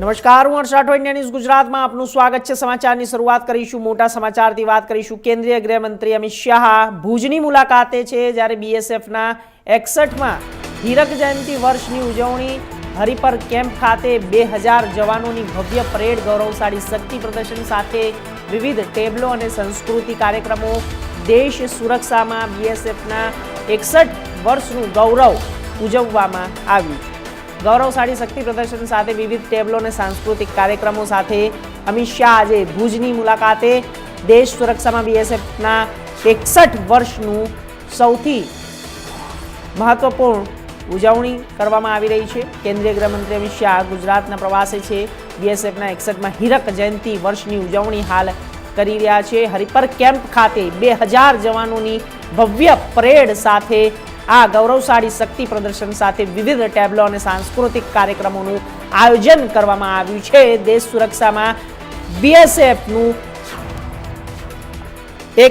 નમસ્કાર, હું હર્ષ Rathod India news ગુજરાતમાં આપનું સ્વાગત છે. સમાચારની શરૂઆત કરીશું, મોટા સમાચારથી વાત કરીશું. કેન્દ્રીય ગૃહમંત્રી અમિત શાહ ભુજની મુલાકાતે છે જ્યારે બીએસએફના એકસઠમાં હીરક જયંતિ વર્ષની ઉજવણી હરિપર કેમ્પ ખાતે બે હજાર જવાનોની ભવ્ય પરેડ ગૌરવશાળી શક્તિ પ્રદર્શન સાથે વિવિધ ટેબલો અને સંસ્કૃતિ કાર્યક્રમો દેશ સુરક્ષામાં બીએસએફના એકસઠ વર્ષનું ગૌરવ ઉજવવામાં આવ્યું. છે ગૌરવશાળી શક્તિ પ્રદર્શન સાથે વિવિધ ટેબલો અને સાંસ્કૃતિક કાર્યક્રમો સાથે અમિત શાહ આજે ભુજની મુલાકાતે દેશ સુરક્ષામાં બીએસએફના એકસઠ વર્ષનું સૌથી મહત્વપૂર્ણ ઉજવણી કરવામાં આવી રહી છે. કેન્દ્રીય ગૃહમંત્રી અમિત શાહ ગુજરાતના પ્રવાસે છે. બીએસએફના એકસઠમાં હીરક જયંતિ વર્ષની ઉજવણી હાલ કરી રહ્યા છે. હરિપર કેમ્પ ખાતે બે હજાર જવાનોની ભવ્ય પરેડ સાથે આ ગૌરવશાળી શક્તિ પ્રદર્શન સાથે વિવિધ ટેબલો અને સાંસ્કૃતિક કાર્યક્રમોનું આયોજન કરવામાં આવ્યું છે. દેશ સુરક્ષામાં બીએસએફનું